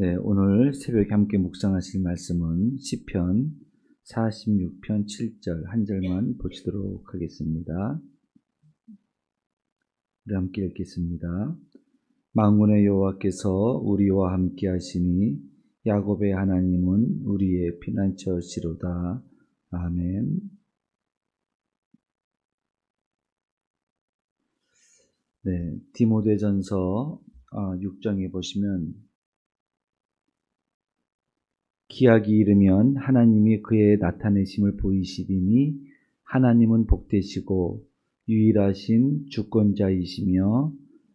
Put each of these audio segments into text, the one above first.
네, 오늘 새벽에 함께 묵상하실 말씀은 시편 46편 7절 한 절만 보시도록 하겠습니다. 우리 함께 읽겠습니다. 망군의 여호와께서 우리와 함께 하시니 야곱의 하나님은 우리의 피난처시로다. 아멘. 네, 디모데전서 6장에 아, 보시면 기약이 이르면 하나님이 그의 나타내심을 보이시리니 하나님은 복되시고 유일하신 주권자이시며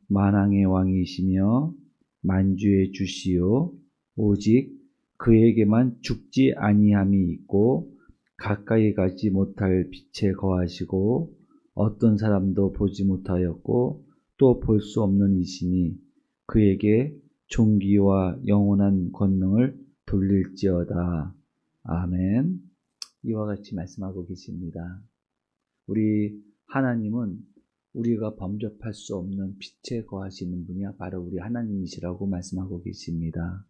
만왕의 왕이시며 만주의 주시요. 오직 그에게만 죽지 아니함이 있고 가까이 가지 못할 빛에 거하시고 어떤 사람도 보지 못하였고 또 볼 수 없는 이시니 그에게 존귀와 영원한 권능을 돌릴지어다. 아멘. 이와 같이 말씀하고 계십니다. 우리 하나님은 우리가 범접할 수 없는 빛에 거하시는 분이야 바로 우리 하나님이시라고 말씀하고 계십니다.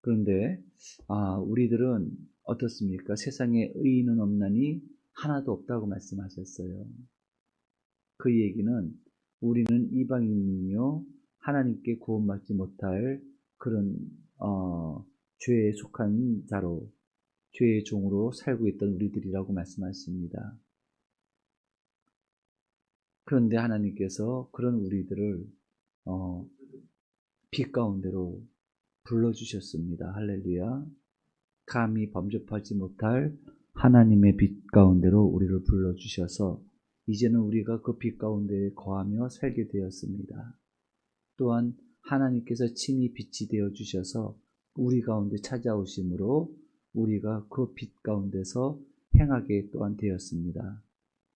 그런데 아, 우리들은 어떻습니까? 세상에 의인은 없나니 하나도 없다고 말씀하셨어요. 그 얘기는 우리는 이방인이요 하나님께 구원받지 못할 그런 어, 죄에 속한 자로 죄의 종으로 살고 있던 우리들이라고 말씀하십니다. 그런데 하나님께서 그런 우리들을 어, 빛 가운데로 불러주셨습니다. 할렐루야. 감히 범접하지 못할 하나님의 빛 가운데로 우리를 불러주셔서 이제는 우리가 그 빛 가운데에 거하며 살게 되었습니다. 또한 하나님께서 친히 빛이 되어 주셔서 우리 가운데 찾아오심으로 우리가 그 빛 가운데서 행하게 또한 되었습니다.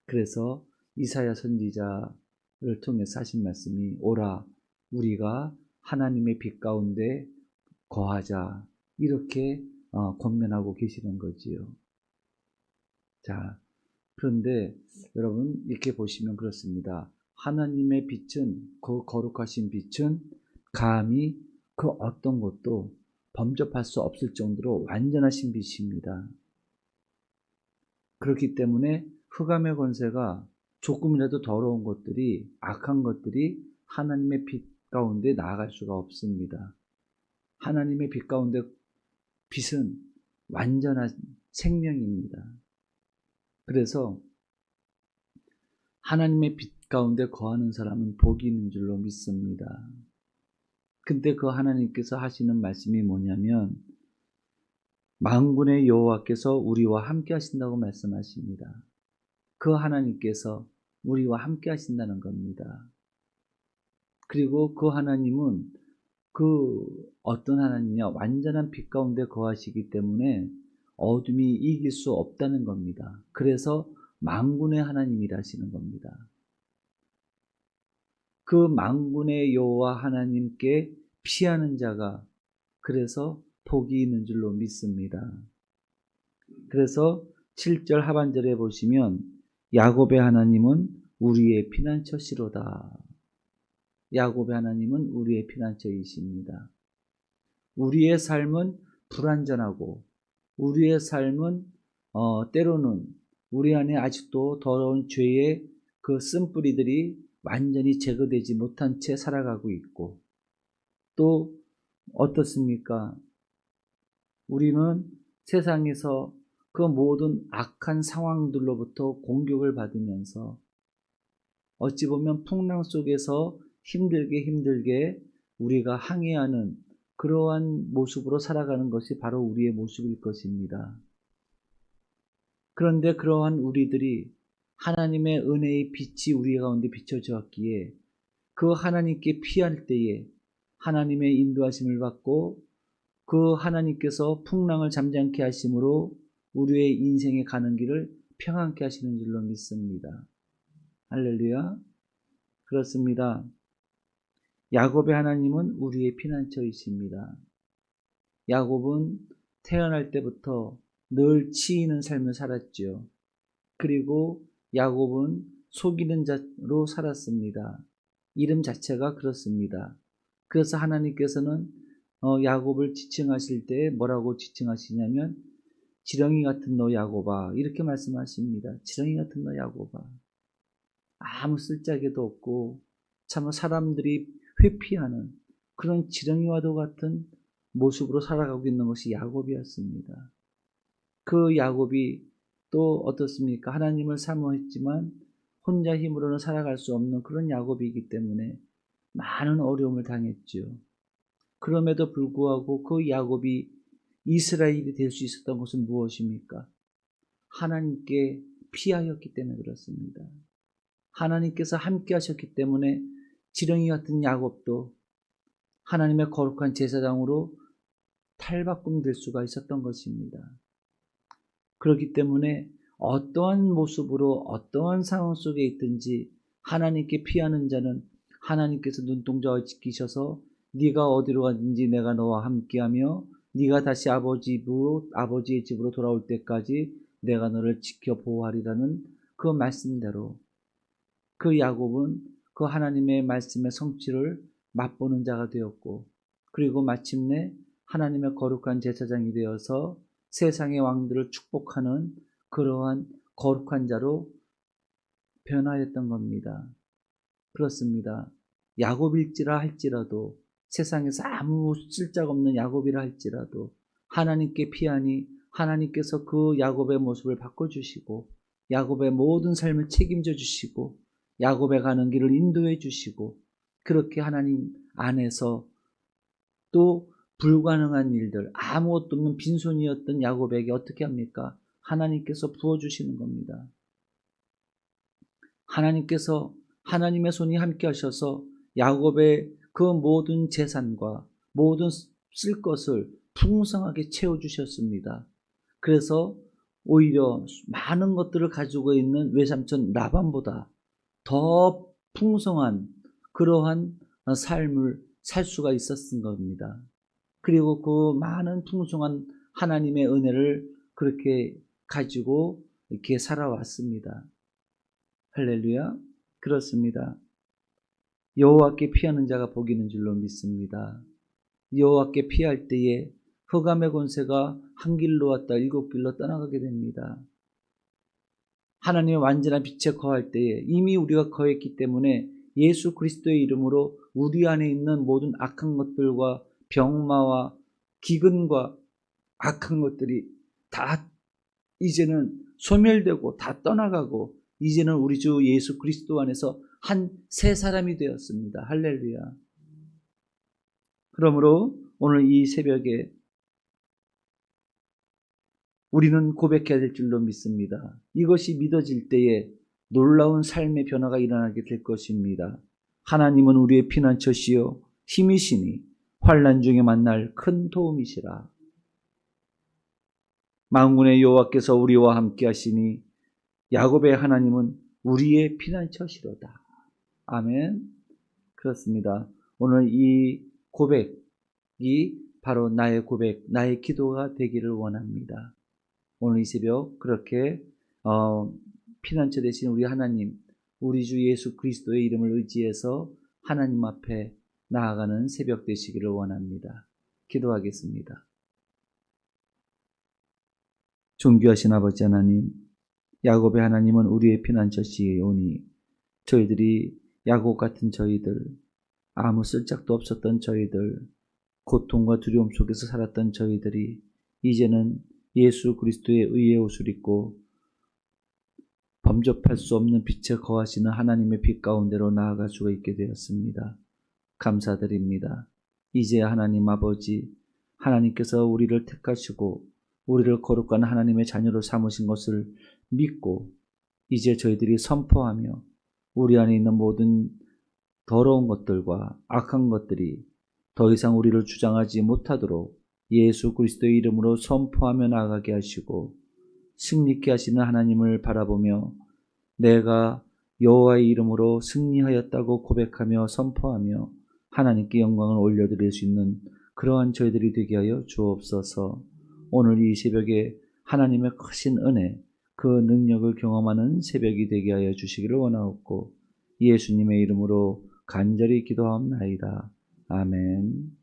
그래서 이사야 선지자를 통해서 하신 말씀이 오라 우리가 하나님의 빛 가운데 거하자 이렇게 어, 권면하고 계시는 거지요. 자, 그런데 여러분 이렇게 보시면 그렇습니다. 하나님의 빛은 그 거룩하신 빛은 감히 그 어떤 것도 범접할 수 없을 정도로 완전하신 빛입니다. 그렇기 때문에 흑암의 권세가 조금이라도 더러운 것들이 악한 것들이 하나님의 빛 가운데 나아갈 수가 없습니다. 하나님의 빛 가운데 빛은 완전한 생명입니다. 그래서 하나님의 빛 가운데 거하는 사람은 복이 있는 줄로 믿습니다. 근데 그 하나님께서 하시는 말씀이 뭐냐면 만군의 여호와께서 우리와 함께 하신다고 말씀하십니다. 그 하나님께서 우리와 함께 하신다는 겁니다. 그리고 그 하나님은 그 어떤 하나님이냐 완전한 빛 가운데 거하시기 때문에 어둠이 이길 수 없다는 겁니다. 그래서 만군의 하나님이라 하시는 겁니다. 그 만군의 여호와 하나님께 피하는 자가 그래서 복이 있는 줄로 믿습니다. 그래서 7절 하반절에 보시면 야곱의 하나님은 우리의 피난처시로다. 야곱의 하나님은 우리의 피난처이십니다. 우리의 삶은 불완전하고 우리의 삶은 어, 때로는 우리 안에 아직도 더러운 죄의 그 쓴뿌리들이 완전히 제거되지 못한 채 살아가고 있고 또 어떻습니까? 우리는 세상에서 그 모든 악한 상황들로부터 공격을 받으면서 어찌 보면 풍랑 속에서 힘들게 힘들게 우리가 항해하는 그러한 모습으로 살아가는 것이 바로 우리의 모습일 것입니다. 그런데 그러한 우리들이 하나님의 은혜의 빛이 우리 가운데 비춰졌기에 그 하나님께 피할 때에 하나님의 인도하심을 받고 그 하나님께서 풍랑을 잠잠케 하심으로 우리의 인생에 가는 길을 평안케 하시는 줄로 믿습니다. 할렐루야. 그렇습니다. 야곱의 하나님은 우리의 피난처이십니다. 야곱은 태어날 때부터 늘 치이는 삶을 살았죠. 그리고 야곱은 속이는 자로 살았습니다. 이름 자체가 그렇습니다. 그래서 하나님께서는 어, 야곱을 지칭하실 때 뭐라고 지칭하시냐면 지렁이 같은 너 야곱아 이렇게 말씀하십니다. 지렁이 같은 너 야곱아 아무 쓸데기도 없고 참 사람들이 회피하는 그런 지렁이와도 같은 모습으로 살아가고 있는 것이 야곱이었습니다. 그 야곱이 또 어떻습니까? 하나님을 사모했지만 혼자 힘으로는 살아갈 수 없는 그런 야곱이기 때문에 많은 어려움을 당했죠. 그럼에도 불구하고 그 야곱이 이스라엘이 될 수 있었던 것은 무엇입니까? 하나님께 피하였기 때문에 그렇습니다. 하나님께서 함께 하셨기 때문에 지렁이 같은 야곱도 하나님의 거룩한 제사장으로 탈바꿈 될 수가 있었던 것입니다. 그렇기 때문에 어떠한 모습으로 어떠한 상황 속에 있든지 하나님께 피하는 자는 하나님께서 눈동자와 지키셔서 네가 어디로 가든지 내가 너와 함께하며 네가 다시 아버지 집으로 아버지의 집으로 돌아올 때까지 내가 너를 지켜 보호하리라는 그 말씀대로 그 야곱은 그 하나님의 말씀의 성취를 맛보는 자가 되었고 그리고 마침내 하나님의 거룩한 제사장이 되어서 세상의 왕들을 축복하는 그러한 거룩한 자로 변화했던 겁니다. 그렇습니다. 야곱일지라 할지라도 세상에서 아무 쓸데없는 야곱이라 할지라도 하나님께 피하니 하나님께서 그 야곱의 모습을 바꿔주시고 야곱의 모든 삶을 책임져 주시고 야곱에 가는 길을 인도해 주시고 그렇게 하나님 안에서 또 불가능한 일들 아무것도 없는 빈손이었던 야곱에게 어떻게 합니까? 하나님께서 부어주시는 겁니다. 하나님께서 하나님의 손이 함께 하셔서 야곱의 그 모든 재산과 모든 쓸 것을 풍성하게 채워주셨습니다. 그래서 오히려 많은 것들을 가지고 있는 외삼촌 라반보다 더 풍성한 그러한 삶을 살 수가 있었던 겁니다. 그리고 그 많은 풍성한 하나님의 은혜를 그렇게 가지고 이렇게 살아왔습니다. 할렐루야. 그렇습니다. 여호와께 피하는 자가 복이 있는 줄로 믿습니다. 여호와께 피할 때에 흑암의 권세가 한 길로 왔다 일곱 길로 떠나가게 됩니다. 하나님의 완전한 빛에 거할 때에 이미 우리가 거했기 때문에 예수 그리스도의 이름으로 우리 안에 있는 모든 악한 것들과 병마와 기근과 악한 것들이 다 이제는 소멸되고 다 떠나가고 이제는 우리 주 예수 그리스도 안에서 한 새 사람이 되었습니다. 할렐루야. 그러므로 오늘 이 새벽에 우리는 고백해야 될 줄로 믿습니다. 이것이 믿어질 때에 놀라운 삶의 변화가 일어나게 될 것입니다. 하나님은 우리의 피난처시요 힘이시니 환란 중에 만날 큰 도움이시라. 망군의 여호와께서 우리와 함께 하시니 야곱의 하나님은 우리의 피난처시로다. 아멘. 그렇습니다. 오늘 이 고백이 바로 나의 고백, 나의 기도가 되기를 원합니다. 오늘 이 새벽 그렇게 어, 피난처 되신 우리 하나님, 우리 주 예수 그리스도의 이름을 의지해서 하나님 앞에 나아가는 새벽 되시기를 원합니다. 기도하겠습니다. 존귀하신 아버지 하나님, 야곱의 하나님은 우리의 피난처시오니 저희들이 야곱 같은 저희들, 아무 쓸짝도 없었던 저희들, 고통과 두려움 속에서 살았던 저희들이 이제는 예수 그리스도의 의의 옷을 입고 범접할 수 없는 빛에 거하시는 하나님의 빛 가운데로 나아갈 수가 있게 되었습니다. 감사드립니다. 이제 하나님 아버지, 하나님께서 우리를 택하시고 우리를 거룩한 하나님의 자녀로 삼으신 것을 믿고 이제 저희들이 선포하며 우리 안에 있는 모든 더러운 것들과 악한 것들이 더 이상 우리를 주장하지 못하도록 예수 그리스도의 이름으로 선포하며 나가게 하시고 승리케 하시는 하나님을 바라보며 내가 여호와의 이름으로 승리하였다고 고백하며 선포하며 하나님께 영광을 올려드릴 수 있는 그러한 저희들이 되게 하여 주옵소서. 오늘 이 새벽에 하나님의 크신 은혜, 그 능력을 경험하는 새벽이 되게 하여 주시기를 원하옵고 예수님의 이름으로 간절히 기도하옵나이다. 아멘.